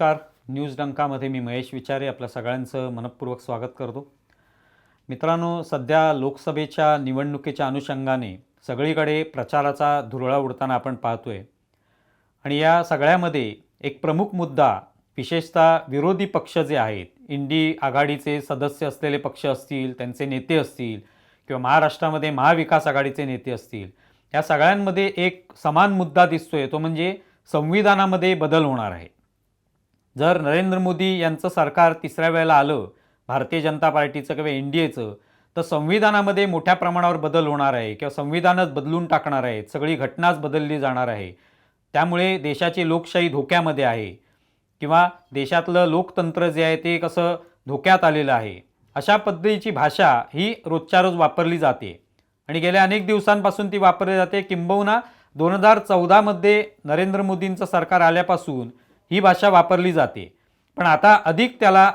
नमस्कार. न्यूज डंकामध्ये मी महेश विचारे आपल्या सगळ्यांचं मनपूर्वक स्वागत करतो. मित्रांनो सध्या लोकसभेच्या निवडणुकीच्या अनुषंगाने सगळीकडे प्रचाराचा धुरळा उडताना आपण पाहतोय. आणि या सगळ्यामध्ये एक प्रमुख मुद्दा विशेषतः विरोधी पक्ष जे आहेत इंडी आघाडीचे सदस्य असलेले पक्ष असतील त्यांचे नेते असतील किंवा महाराष्ट्रामध्ये महाविकास आघाडीचे नेते असतील या सगळ्यांमध्ये एक समान मुद्दा दिसतोय. तो म्हणजे संविधानामध्ये बदल होणार आहे. जर नरेंद्र मोदी यांचं सरकार तिसऱ्या वेळेला आलं भारतीय जनता पार्टीचं किंवा एन डी एचं तर संविधानामध्ये मोठ्या प्रमाणावर बदल होणार आहे किंवा संविधानच बदलून टाकणार आहे सगळी घटनाच बदलली जाणार आहे. त्यामुळे देशाची लोकशाही धोक्यामध्ये आहे किंवा देशातलं लोकतंत्र जे आहे ते कसं धोक्यात आलेलं आहे. अशा पद्धतीची भाषा ही रोजच्या रोज वापरली जाते आणि गेल्या अनेक दिवसांपासून ती वापरली जाते. किंबहुना दोन हजार चौदामध्ये नरेंद्र मोदींचं सरकार आल्यापासून ही भाषा वापरली जाते. पण आता अधिक त्याला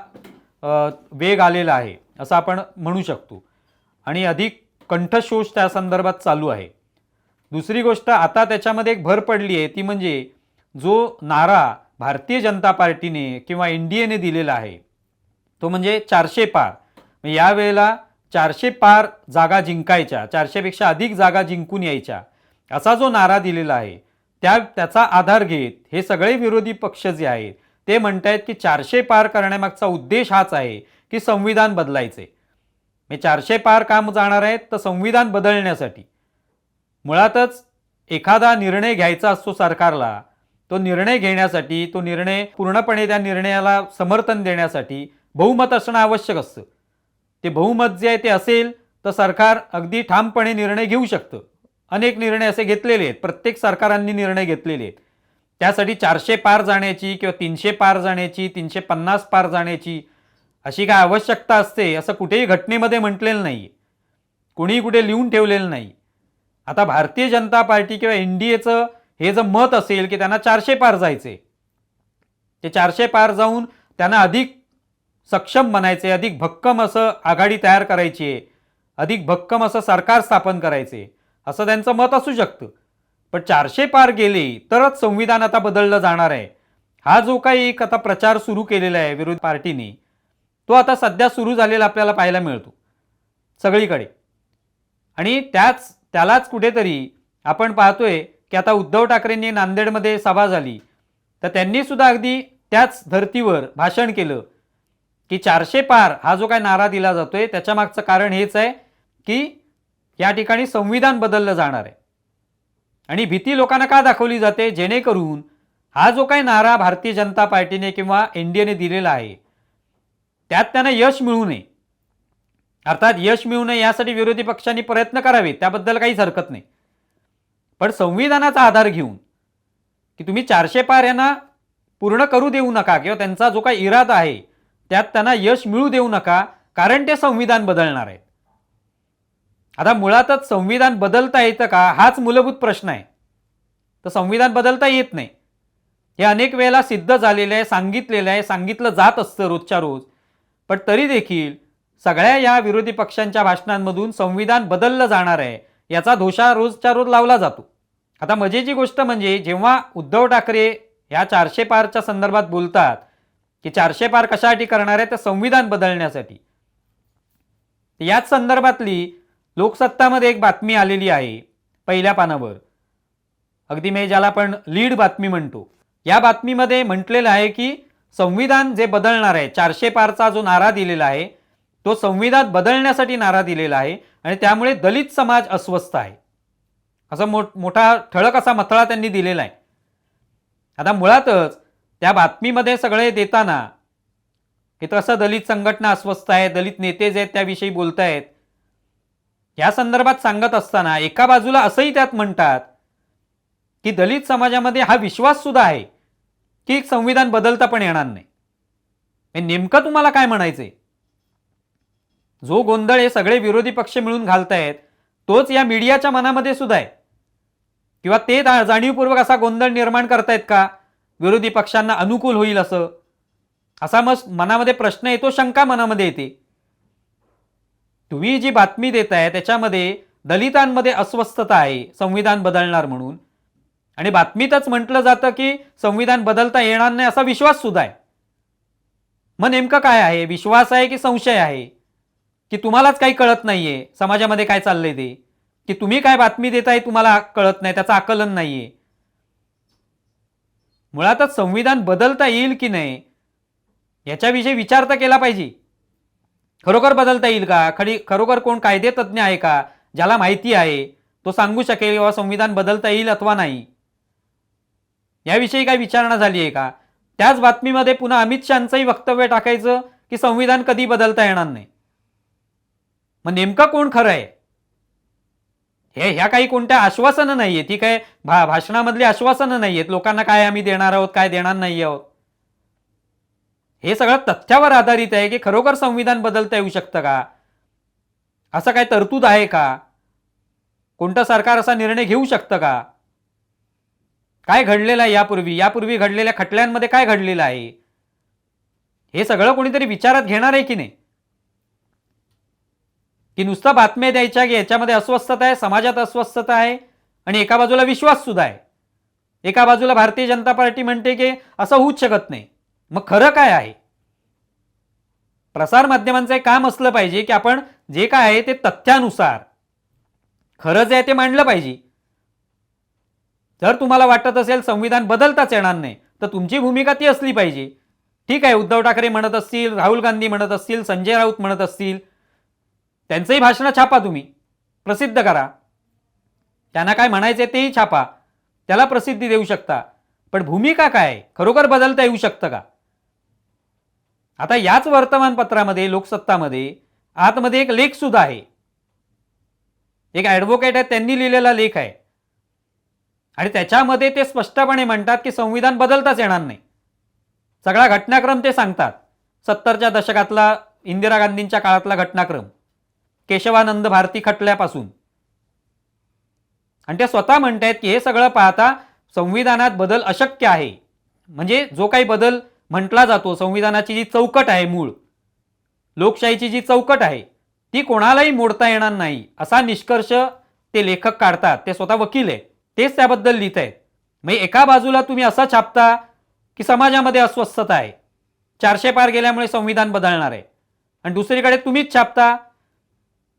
वेग आलेला आहे असं आपण म्हणू शकतो. आणि अधिक कंठशोष त्या संदर्भात चालू आहे. दुसरी गोष्ट आता त्याच्यामध्ये एक भर पडली आहे ती म्हणजे जो नारा भारतीय जनता पार्टीने किंवा एन डी एने दिलेला आहे तो म्हणजे चारशे पार. यावेळेला चारशे पार जागा जिंकायच्या चारशेपेक्षा अधिक जागा जिंकून यायच्या असा जो नारा दिलेला आहे त्या त्याचा आधार घेत. हे सगळे विरोधी पक्ष जे आहेत ते म्हणत आहेत की चारशे पार करण्यामागचा उद्देश हाच आहे की संविधान बदलायचे. मी चारशे पार काम जाणार आहेत तर संविधान बदलण्यासाठी. मुळातच एखादा निर्णय घ्यायचा असतो सरकारला तो निर्णय घेण्यासाठी तो निर्णय पूर्णपणे त्या निर्णयाला समर्थन देण्यासाठी बहुमत असणं आवश्यक असतं. ते बहुमत जे आहे ते असेल तर सरकार अगदी ठामपणे निर्णय घेऊ शकतं. अनेक निर्णय असे घेतलेले आहेत. प्रत्येक सरकारांनी निर्णय घेतलेले आहेत. त्यासाठी चारशे पार जाण्याची किंवा तीनशे पार जाण्याची तीनशे पन्नास पार जाण्याची अशी काय आवश्यकता असते असं कुठेही घटनेमध्ये म्हटलेलं नाही कुणीही कुठे लिहून ठेवलेलं नाही. आता भारतीय जनता पार्टी किंवा एन डी एचं हे जर मत असेल की त्यांना चारशे पार जायचे ते चारशे पार जाऊन त्यांना अधिक सक्षम बनायचे अधिक भक्कम असं आघाडी तयार करायची आहे अधिक भक्कम असं सरकार स्थापन करायचे असं त्यांचं मत असू शकतं. पण चारशे पार गेले तरच संविधान आता बदललं जाणार आहे. हा जो काही एक आता प्रचार सुरू केलेला आहे विरोधी पार्टीने तो आता सध्या सुरू झालेला आपल्याला पाहायला मिळतो. सगळीकडे. आणि त्याच त्यालाच कुठेतरी आपण पाहतोय की आता उद्धव ठाकरेंनी नांदेडमध्ये सभा झाली. तर त्यांनी सुद्धा अगदी त्याच धर्तीवर भाषण केलं की चारशे पार हा जो काय नारा दिला जातोय त्याच्या मागचं कारण हेच आहे की या ठिकाणी संविधान बदललं जाणार आहे. आणि भीती लोकांना का दाखवली जाते? जेणेकरून हा जो काही नारा भारतीय जनता पार्टीने किंवा एन डी एने दिलेला आहे त्यात त्यांना यश मिळू नये. अर्थात यश मिळू नये यासाठी विरोधी पक्षांनी प्रयत्न करावे त्याबद्दल काहीच हरकत नाही. पण संविधानाचा आधार घेऊन की तुम्ही चारशे पार यांना पूर्ण करू देऊ नका किंवा त्यांचा जो काही इरादा आहे त्यात त्यांना यश मिळू देऊ नका कारण ते संविधान बदलणार आहे. आता मुळातच संविधान बदलता येतं का? हाच मूलभूत प्रश्न आहे. तर संविधान बदलता येत नाही. हे अनेक वेळेला सिद्ध झालेलं आहे सांगितलेलं आहे सांगितलं जात असतं रोजच्या रोज. पण तरी देखील सगळ्या या विरोधी पक्षांच्या भाषणांमधून संविधान बदललं जाणार आहे याचा दोषा रोजच्या रोज लावला जातो. आता मजेची गोष्ट म्हणजे जेव्हा उद्धव ठाकरे या चारशे पारच्या संदर्भात बोलतात की चारशे पार कशासाठी करणार आहे? तर संविधान बदलण्यासाठी. याच संदर्भातली लोकसत्तामध्ये एक बातमी आलेली आहे पहिल्या पानावर. अगदी मी ज्याला आपण लीड बातमी म्हणतो. या बातमीमध्ये म्हटलेलं आहे की संविधान जे बदलणार आहे चारशे पारचा जो नारा दिलेला आहे तो संविधान बदलण्यासाठी नारा दिलेला आहे आणि त्यामुळे दलित समाज अस्वस्थ आहे. असं मो मोठा ठळक असा मथळा त्यांनी दिलेला आहे. आता मुळातच त्या बातमीमध्ये सगळे देताना की तसं दलित संघटना अस्वस्थ आहे दलित नेते जे आहेत त्याविषयी बोलतायत या संदर्भात सांगत असताना एका बाजूला असंही त्यात म्हणतात की दलित समाजामध्ये हा विश्वास सुद्धा आहे की संविधान बदलता पण येणार नाही. हे नेमकं तुम्हाला काय म्हणायचंय? जो गोंधळ हे सगळे विरोधी पक्ष मिळून घालतायत तोच या मीडियाच्या मनामध्ये सुद्धा आहे. किंवा ते जाणीवपूर्वक असा गोंधळ निर्माण करतायत का? विरोधी पक्षांना अनुकूल होईल असं? असा मग मनामध्ये प्रश्न येतो शंका मनामध्ये येते. तुम्ही जी बातमी देताय त्याच्यामध्ये दलितांमध्ये अस्वस्थता आहे संविधान बदलणार म्हणून. आणि बातमीतच म्हटलं जातं की संविधान बदलता येणार नाही असा विश्वास सुद्धा आहे. मग नेमकं काय आहे? विश्वास आहे की संशय आहे? की तुम्हालाच काही कळत नाहीये? समाजामध्ये काय चाललंय ते? की तुम्ही काय बातमी देताय तुम्हाला कळत नाही त्याचं आकलन नाहीये? मुळातच संविधान बदलता येईल की नाही याच्याविषयी विचार तर केला पाहिजे. खरोखर बदलता येईल का? खरी खरोखर कोण कायदे तज्ज्ञ आहे का? ज्याला माहिती आहे तो सांगू शकेल किंवा संविधान बदलता येईल अथवा नाही. याविषयी काय विचारणा झाली आहे का? त्याच बातमीमध्ये पुन्हा अमित शहाचंही वक्तव्य टाकायचं की संविधान कधी बदलता येणार नाही. मग नेमकं कोण खरं आहे? हे ह्या काही कोणत्या आश्वासनं नाहीये ती काय भा भाषणामधली आश्वासनं नाही आहेत लोकांना काय आम्ही देणार आहोत काय देणार नाही आहोत? हे सगळं तथ्यावर आधारित आहे की खरोखर संविधान बदलता येऊ शकतं का? असं काय तरतूद आहे का? कोणतं सरकार असा निर्णय घेऊ शकतं का? काय घडलेलं आहे यापूर्वी? यापूर्वी घडलेल्या खटल्यांमध्ये काय घडलेलं आहे? हे सगळं कोणीतरी विचारात घेणार आहे की नाही? की नुसतं बातम्या द्यायच्या की याच्यामध्ये अस्वस्थता आहे समाजात अस्वस्थता आहे आणि एका बाजूला विश्वास सुद्धा आहे. एका बाजूला भारतीय जनता पार्टी म्हणते की असं होऊच शकत नाही. मग खरं काय आहे? प्रसार माध्यमांचं एक काम असलं पाहिजे की आपण जे काय आहे ते तथ्यानुसार खरं जे आहे ते मांडलं पाहिजे. जर तुम्हाला वाटत असेल संविधान बदलताच येणार नाही तर तुमची भूमिका ती असली पाहिजे. ठीक आहे उद्धव ठाकरे म्हणत असतील राहुल गांधी म्हणत असतील संजय राऊत म्हणत असतील त्यांचंही भाषणं छापा तुम्ही प्रसिद्ध करा. त्यांना काय म्हणायचे तेही छापा त्याला प्रसिद्धी देऊ शकता. पण भूमिका काय? आहे? खरोखर बदलता येऊ शकतं का? आता याच वर्तमानपत्रामध्ये लोकसत्तामध्ये आतमध्ये एक लेख सुद्धा आहे. एक ॲडव्होकेट आहे त्यांनी लिहिलेला लेख आहे. आणि त्याच्यामध्ये ते स्पष्टपणे म्हणतात की संविधान बदलताच येणार नाही. सगळा घटनाक्रम ते सांगतात. सत्तरच्या दशकातला इंदिरा गांधींच्या काळातला घटनाक्रम. केशवानंद भारती खटल्यापासून. आणि ते स्वतः म्हणतायत की हे सगळं पाहता संविधानात बदल अशक्य आहे. म्हणजे जो काही बदल म्हटला जातो संविधानाची जी चौकट आहे मूळ लोकशाहीची जी चौकट आहे ती कोणालाही मोडता येणार नाही असा निष्कर्ष ते लेखक काढतात ते स्वतः वकील आहे तेच त्याबद्दल लिहित आहेत म्हणजे एका बाजूला तुम्ही असं छापता की समाजामध्ये अस्वस्थता आहे चारशे पार गेल्यामुळे संविधान बदलणार आहे आणि दुसरीकडे तुम्हीच छापता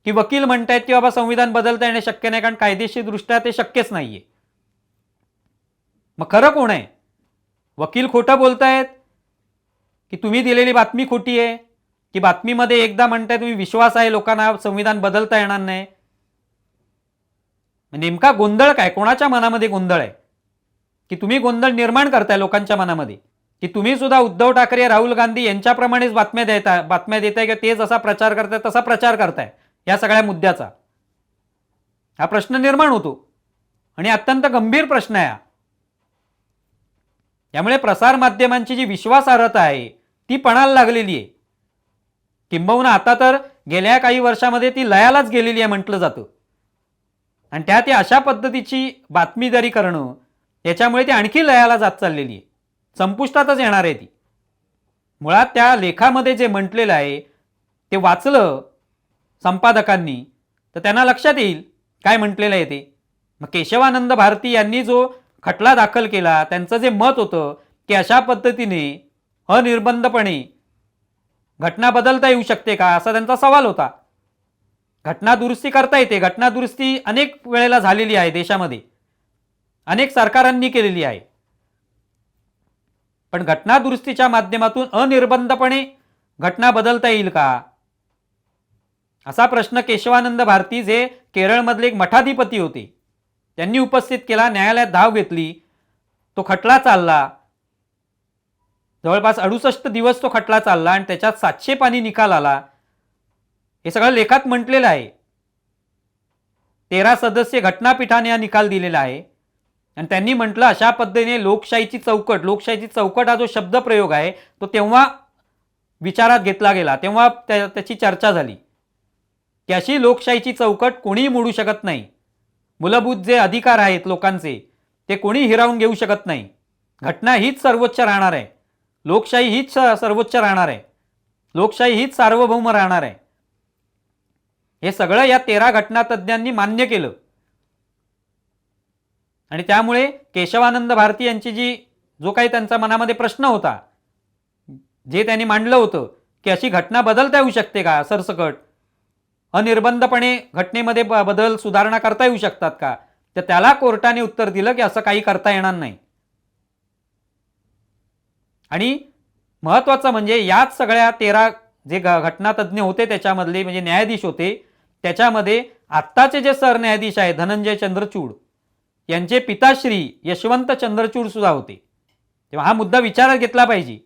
की वकील म्हणतायत की बाबा संविधान बदलता येणे शक्य नाही कारण कायदेशीरदृष्ट्या ते शक्यच नाहीये. मग खरं कोण आहे? वकील खोटं बोलतायत की तुम्ही दिलेली बातमी खोटी आहे की बातमीमध्ये एकदा म्हणताय तुम्ही विश्वास आहे लोकांना संविधान बदलता येणार नाही. म्हणजे नेमका गोंधळ काय? कोणाच्या मनामध्ये गोंधळ आहे? की तुम्ही गोंधळ निर्माण करताय लोकांच्या मनामध्ये? की तुम्ही सुद्धा उद्धव ठाकरे राहुल गांधी यांच्याप्रमाणेच बातम्या देताय बातम्या देताय की? ते जसा प्रचार करताय तसा प्रचार करताय या सगळ्या मुद्द्याचा. हा प्रश्न निर्माण होतो. आणि अत्यंत गंभीर प्रश्न आहे हा. यामुळे प्रसार माध्यमांची जी विश्वासार्हता आहे ती पणाला लागलेली आहे. किंबहुना आता तर गेल्या काही वर्षामध्ये ती लयालाच गेलेली आहे म्हटलं जातं. आणि त्या ती अशा पद्धतीची बातमीदारी करणं याच्यामुळे ती आणखी लयाला जात चाललेली आहे. संपुष्टातच येणार आहे ती. मुळात त्या लेखामध्ये जे म्हटलेलं आहे ते वाचलं संपादकांनी तर त्यांना लक्षात येईल काय म्हटलेलं आहे ते. मग केशवानंद भारती यांनी जो खटला दाखल केला त्यांचं जे मत होतं की अशा पद्धतीने अनिर्बंधपणे. घटना बदलता येऊ शकते का? असा त्यांचा सवाल होता. घटना दुरुस्ती करता येते. घटना दुरुस्ती अनेक वेळेला झालेली आहे देशामध्ये. अनेक सरकारांनी केलेली आहे. पण घटना दुरुस्तीच्या माध्यमातून अनिर्बंधपणे घटना बदलता येईल का? असा प्रश्न केशवानंद भारती जे केरळमधले एक मठाधिपती होते त्यांनी उपस्थित केला न्यायालयात धाव घेतली. तो खटला चालला. जवळपास अडुसष्ट दिवस तो खटला चालला आणि त्याच्यात सातशे पाणी निकाल आला. हे सगळं लेखात म्हटलेलं आहे. तेरा सदस्य घटनापीठाने हा निकाल दिलेला आहे. आणि त्यांनी म्हटलं अशा पद्धतीने लोकशाहीची चौकट लोकशाहीची चौकट हा जो शब्दप्रयोग आहे तो तेव्हा विचारात घेतला गेला तेव्हा त्या त्याची चर्चा झाली. की अशी लोकशाहीची चौकट कोणीही मोडू शकत नाही. मूलभूत जे अधिकार आहेत लोकांचे ते कोणी हिरावून घेऊ शकत नाही. घटना हीच सर्वोच्च राहणार आहे. लोकशाही हीच सर्वोच्च राहणार आहे. लोकशाही हीच सार्वभौम राहणार आहे. हे सगळं या तेरा घटनातज्ञांनी मान्य केलं. आणि त्यामुळे केशवानंद भारती यांची जी जो काही त्यांचा मनामध्ये प्रश्न होता जे त्यांनी मांडलं होतं की अशी घटना बदलता येऊ शकते का सरसकट? अनिर्बंधपणे घटनेमध्ये बदल सुधारणा करता येऊ शकतात का? तर त्याला कोर्टाने उत्तर दिलं की असं काही करता येणार नाही. आणि महत्वाचं म्हणजे याच सगळ्या तेरा जे घ- घटनातज्ञ होते त्याच्यामधले म्हणजे न्यायाधीश होते त्याच्यामध्ये आत्ताचे जे सरन्यायाधीश आहे धनंजय चंद्रचूड यांचे पिताश्री यशवंत चंद्रचूड सुद्धा होते. तेव्हा हा मुद्दा विचारात घेतला पाहिजे.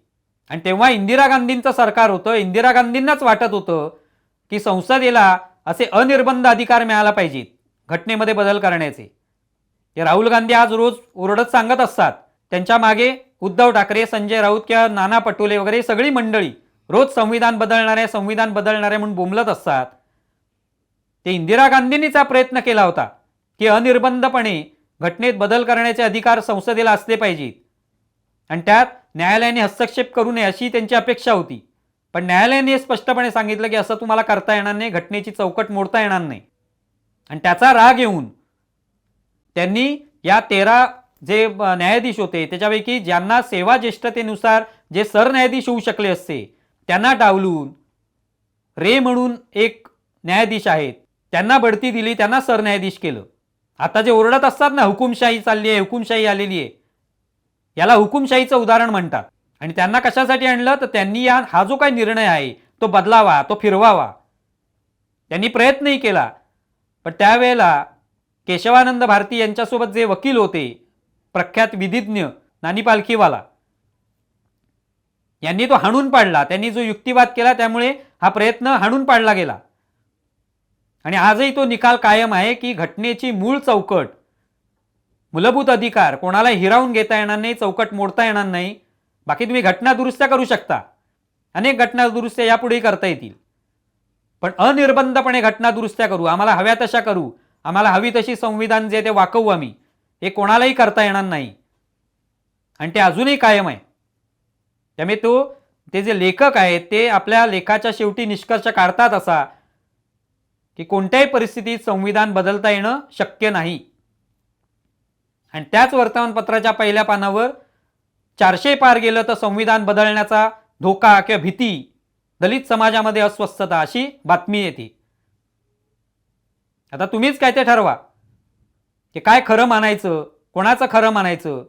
आणि तेव्हा इंदिरा गांधींचं सरकार होतं इंदिरा गांधींनाच वाटत होतं की संसदेला असे अनिर्बंध अधिकार मिळाला पाहिजेत घटनेमध्ये बदल करण्याचे. ते राहुल गांधी आज रोज ओरडत सांगत असतात त्यांच्या मागे उद्धव ठाकरे संजय राऊत किंवा नाना पटोले वगैरे सगळी मंडळी रोज संविधान बदलणारे संविधान बदलणारे म्हणून बोंबलत असतात. ते इंदिरा गांधींनीचा प्रयत्न केला होता की अनिर्बंधपणे घटनेत बदल करण्याचे अधिकार संसदेला असले पाहिजेत. आणि त्यात न्यायालयाने हस्तक्षेप करू नये अशी त्यांची अपेक्षा होती. पण न्यायालयाने स्पष्टपणे सांगितलं की असं तुम्हाला करता येणार नाही घटनेची चौकट मोडता येणार नाही. आणि त्याचा राग येऊन त्यांनी या तेरा जे न्यायाधीश होते त्याच्यापैकी ज्यांना सेवा ज्येष्ठतेनुसार जे सरन्यायाधीश होऊ शकले असते त्यांना डावलून रे म्हणून एक न्यायाधीश आहेत. त्यांना बढती दिली त्यांना सरन्यायाधीश केलं. आता जे ओरडत असतात ना हुकुमशाही चालली आहे हुकुमशाही आलेली आहे याला हुकुमशाहीचं उदाहरण म्हणतात. आणि त्यांना कशासाठी आणलं? तर त्यांनी या हा जो काही निर्णय आहे तो बदलावा तो फिरवावा. त्यांनी प्रयत्नही केला. पण त्यावेळेला केशवानंद भारती यांच्यासोबत जे वकील होते प्रख्यात विधिज्ञ नानी पालखीवाला. यांनी तो हाणून पाडला. त्यांनी जो युक्तिवाद केला त्यामुळे हा प्रयत्न हाणून पाडला गेला. आणि आजही तो निकाल कायम आहे की घटनेची मूळ चौकट मूलभूत अधिकार कोणाला हिरावून घेता येणार नाही चौकट मोडता येणार नाही. बाकी तुम्ही घटना दुरुस्त्या करू शकता. अनेक घटना दुरुस्त्या यापुढेही करता येतील. पण अनिर्बंधपणे घटना दुरुस्त्या करू. आम्हाला हव्या तशा करू. आम्हाला हवी तशी संविधान जे ते वाकवू आम्ही. हे कोणालाही करता येणार नाही. आणि ते अजूनही कायम आहे. त्यामुळे तो ते जे लेखक आहेत ते आपल्या लेखाच्या शेवटी निष्कर्ष काढतात असा की कोणत्याही परिस्थितीत संविधान बदलता येणं शक्य नाही. आणि त्याच वर्तमानपत्राच्या पहिल्या पानावर चारशे पार गेलं तर संविधान बदलण्याचा धोका किंवा भीती दलित समाजामध्ये अस्वस्थता अशी बातमी येते. आता तुम्हीच काय ते ठरवा. की काय खरं मानायचं? कोणाचं खरं मानायचं?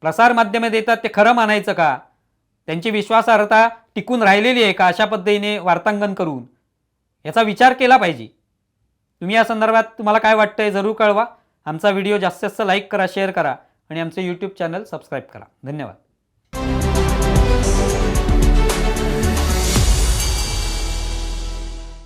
प्रसार माध्यमे देतात ते खरं मानायचं का? त्यांची विश्वासार्हता टिकून राहिलेली आहे का अशा पद्धतीने वार्तांकन करून? याचा विचार केला पाहिजे. तुम्ही या संदर्भात तुम्हाला काय वाटतंय जरूर कळवा. आमचा व्हिडिओ जास्तीत जास्त लाईक करा शेअर करा आणि आमचे यूट्यूब चॅनल सबस्क्राईब करा. धन्यवाद.